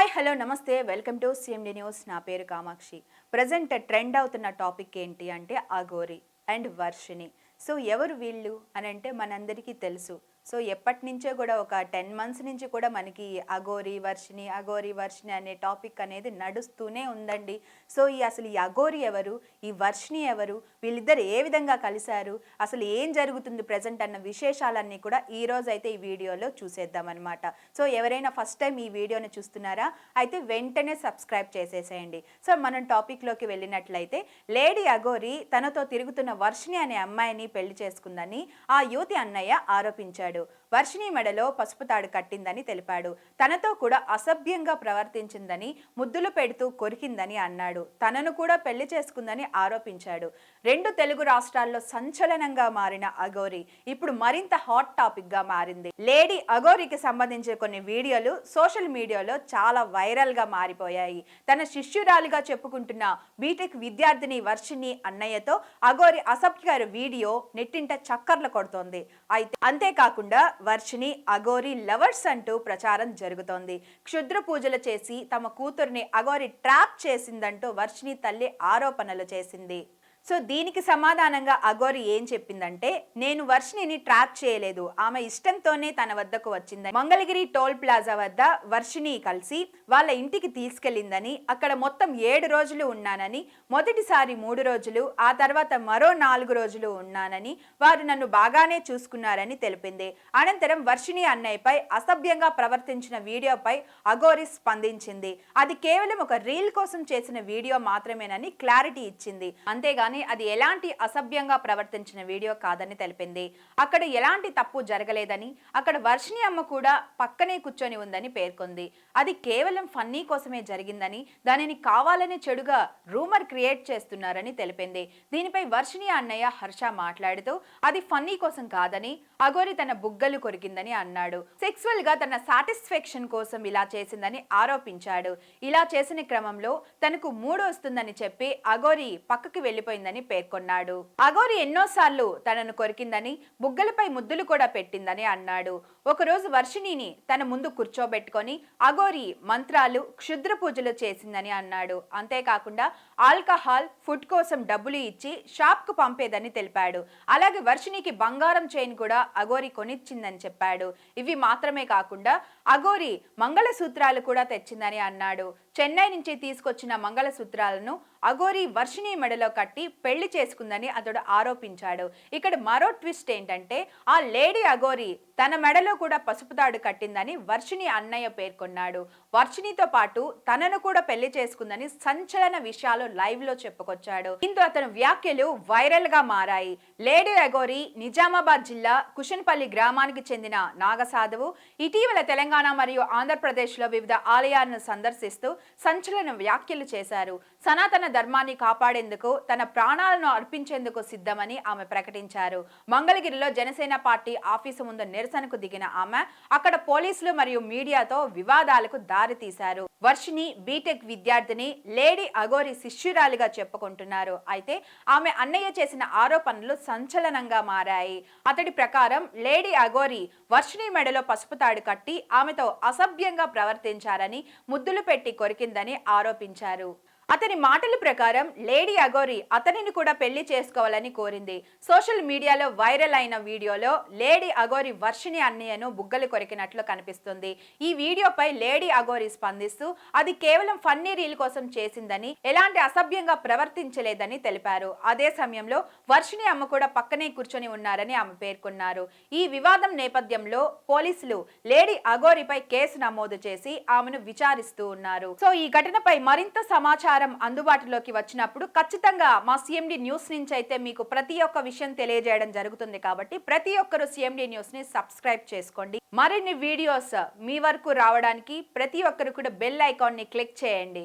Hi hello నమస్తే. Welcome to CMD news నా పేరు కామాక్షి. ప్రజెంట్ ట్రెండ్ అవుతున్న టాపిక్ ఏంటి అంటే అఘోరి అండ్ వర్షిని సో ఎవరు వీళ్ళు అని అంటే మనందరికీ తెలుసు. సో ఎప్పటి నుంచో కూడా ఒక టెన్ మంత్స్ నుంచి కూడా మనకి అఘోరి వర్షిని అఘోరి వర్షిని అనే టాపిక్ అనేది నడుస్తూనే ఉందండి. సో ఈ అసలు ఈ అఘోరి ఎవరు ఈ వర్షిని ఎవరు వీళ్ళిద్దరు ఏ విధంగా కలిశారు అసలు ఏం జరుగుతుంది ప్రజెంట్ అన్న విశేషాలన్నీ కూడా ఈ రోజు అయితే ఈ వీడియోలో చూసేద్దాం అనమాట సో ఎవరైనా ఫస్ట్ టైం ఈ వీడియోని చూస్తున్నారా అయితే వెంటనే సబ్స్క్రైబ్ చేసేసేయండి. సో మనం టాపిక్లోకి వెళ్ళినట్లయితే లేడీ అఘోరి తనతో తిరుగుతున్న వర్షిని అనే అమ్మాయిని పెళ్ళి చేసుకుందని ఆ యువతి అన్నయ్య ఆరోపించాడు. వర్షిణి మెడలో పసుపు తాడు కట్టిందని తెలిపాడు. తనతో కూడా అసభ్యంగా ప్రవర్తించిందని ముద్దులు పెడుతూ కొరికిందని అన్నాడు. తనను కూడా పెళ్ళి చేసుకుందని ఆరోపించాడు. రెండు తెలుగు రాష్ట్రాల్లో సంచలనంగా మారిన అఘోరి ఇప్పుడు మరింత హాట్ టాపిక్గా మారింది. లేడీ అఘోరికి సంబంధించిన కొన్ని వీడియోలు సోషల్ మీడియాలో చాలా వైరల్గా మారిపోయాయి. తన శిష్యురాలిగా చెప్పుకుంటున్న బీటెక్ విద్యార్థిని వర్షిణి అన్నయ్యతో అగోరి అసభ్యకర వీడియో నెట్టింట చక్కర్లు కొడుతోంది. అయితే అంతేకాకుండా వర్షిని అగోరి లవర్స్ అంటూ ప్రచారం జరుగుతోంది. క్షుద్ర పూజలు చేసి తమ కూతుర్ని అగోరి ట్రాప్ చేసిందంటూ వర్షిని తల్లి ఆరోపణలు చేసింది. సో దీనికి సమాధానంగా అగోరి ఏం చెప్పిందంటే నేను వర్షిణిని ట్రాప్ చేయలేదు. ఆమె ఇష్టంతోనే తన వద్దకు వచ్చిందని. మంగళగిరి టోల్ ప్లాజా వద్ద వర్షిణి కలిసి వాళ్ళ ఇంటికి తీసుకెళ్ళిందని అక్కడ మొత్తం ఏడు రోజులు ఉన్నానని మొదటిసారి మూడు రోజులు ఆ తర్వాత మరో నాలుగు రోజులు ఉన్నానని వారు నన్ను బాగానే చూసుకున్నారని తెలిపింది. అనంతరం వర్షిణి అన్నయ్యపై అసభ్యంగా ప్రవర్తించిన వీడియోపై అగోరి స్పందించింది. అది కేవలం ఒక రీల్ కోసం చేసిన వీడియో మాత్రమేనని క్లారిటీ ఇచ్చింది. అంతేగాని అది ఎలాంటి అసభ్యంగా ప్రవర్తించిన వీడియో కాదని తెలిపింది. అక్కడ ఎలాంటి తప్పు జరగలేదని అక్కడ వర్షిణి అమ్మ కూడా పక్కనే కూర్చొని ఉందని పేర్కొంది. అది కేవలం ఫన్నీ కోసమే జరిగిందని దానిని కావాలని చెడుగా రూమర్ క్రియేట్ చేస్తున్నారని తెలిపింది. దీనిపై వర్షిణి అన్నయ్య హర్ష మాట్లాడుతూ అది ఫన్నీ కోసం కాదని అగోరి తన బుగ్గలు కొరికిందని అన్నాడు. సెక్సువల్గా తన సాటిస్ఫాక్షన్ కోసం ఇలా చేసిందని ఆరోపించాడు. ఇలా చేసిన క్రమంలో తనకు మూడు వస్తుందని చెప్పి అగోరి పక్కకి వెళ్ళిపోయిందని పేర్కొన్నాడు. అగోరి ఎన్నోసార్లు తనను కొరికిందని బుగ్గలపై ముద్దులు కూడా పెట్టిందని అన్నాడు. ఒకరోజు వర్షిణిని తన ముందు కూర్చోబెట్టుకొని అగోరి మంత్రాలు క్షుద్ర పూజలు చేసిందని అన్నాడు. అంతేకాకుండా ఆల్కహాల్ ఫుడ్ కోసం డబ్బులు ఇచ్చి షాప్కు పంపేదని తెలిపాడు. అలాగే వర్షిణికి బంగారం చైన్ కూడా అగోరి కొనిచ్చిందని చెప్పాడు. ఇవి మాత్రమే కాకుండా అగోరి మంగళసూత్రాలు కూడా తెచ్చిందని అన్నాడు. చెన్నై నుంచి తీసుకొచ్చిన మంగళసూత్రాలను అగోరి వర్షిణి మెడలో కట్టి పెళ్ళి చేసుకుందని అతడు ఆరోపించాడు. ఇక్కడ మరో ట్విస్ట్ ఏంటంటే ఆ లేడీ అగోరి తన మెడలో కూడా పసుపు తాడు కట్టిందని వర్షిణి అన్నయ్య పేర్కొన్నాడు. వర్షిణితో పాటు తనను కూడా పెళ్ళి చేసుకుందని సంచలన విషయాలు లైవ్లో చెప్పుకొచ్చాడు. దీంతో అతని వ్యాఖ్యలు వైరల్గా మారాయి. లేడీ అగోరి నిజామాబాద్ జిల్లా కుషన్పల్లి గ్రామానికి చెందిన నాగసాధువు. ఇటీవల తెలంగాణ మరియు ఆంధ్రప్రదేశ్లో వివిధ ఆలయాలను సందర్శిస్తూ సంచలన వ్యాఖ్యలు చేశారు. సనాతన ధర్మాన్ని కాపాడేందుకు తన ప్రాణాలను అర్పించేందుకు సిద్ధమని ఆమె ప్రకటించారు. మంగళగిరిలో జనసేన పార్టీ ఆఫీసు ముందు నిరసనకు దిగిన ఆమె అక్కడ పోలీసులు మరియు మీడియాతో వివాదాలకు దారితీశారు. వర్షిని బీటెక్ విద్యార్థిని లేడీ అగోరి శిష్యురాలిగా చెప్పుకుంటున్నారు. అయితే ఆమె అన్నయ్య చేసిన ఆరోపణలు సంచలనంగా మారాయి. అతడి ప్రకారం లేడీ అగోరి వర్షిని మెడలో పసుపు తాడు కట్టి ఆమెతో అసభ్యంగా ప్రవర్తించారని ముద్దులు పెట్టి కొరికిందని ఆరోపించారు. అతని మాటల ప్రకారం లేడీ అగోరి అతనిని కూడా పెళ్ళి చేసుకోవాలని కోరింది. సోషల్ మీడియాలో వైరల్ అయిన వీడియోలో లేడీ అగోరి వర్షిణి అన్నయ్యను బుగ్గలు కొరికినట్లు కనిపిస్తుంది. ఈ వీడియోపై లేడీ అగోరి స్పందిస్తూ అది కేవలం ఫన్నీ రీల్ కోసం చేసిందని ఎలాంటి అసభ్యంగా ప్రవర్తించలేదని తెలిపారు. అదే సమయంలో వర్షిణి అమ్మ కూడా పక్కనే కూర్చొని ఉన్నారని ఆమె పేర్కొన్నారు. ఈ వివాదం నేపథ్యంలో పోలీసులు లేడీ అగోరిపై కేసు నమోదు చేసి ఆమెను విచారిస్తూ ఉన్నారు. సో ఈ ఘటనపై మరింత సమాచారం అందుబాటులోకి వచ్చినప్పుడు ఖచ్చితంగా మా సిఎండి న్యూస్ నుంచి అయితే మీకు ప్రతి ఒక్క విషయం తెలియజేయడం జరుగుతుంది కాబట్టి ప్రతి ఒక్కరు సిఎండి న్యూస్ని సబ్స్క్రైబ్ చేసుకోండి. మరిన్ని వీడియోస్ మీ వరకు రావడానికి ప్రతి ఒక్కరు కూడా బెల్ ఐకాన్ని క్లిక్ చేయండి.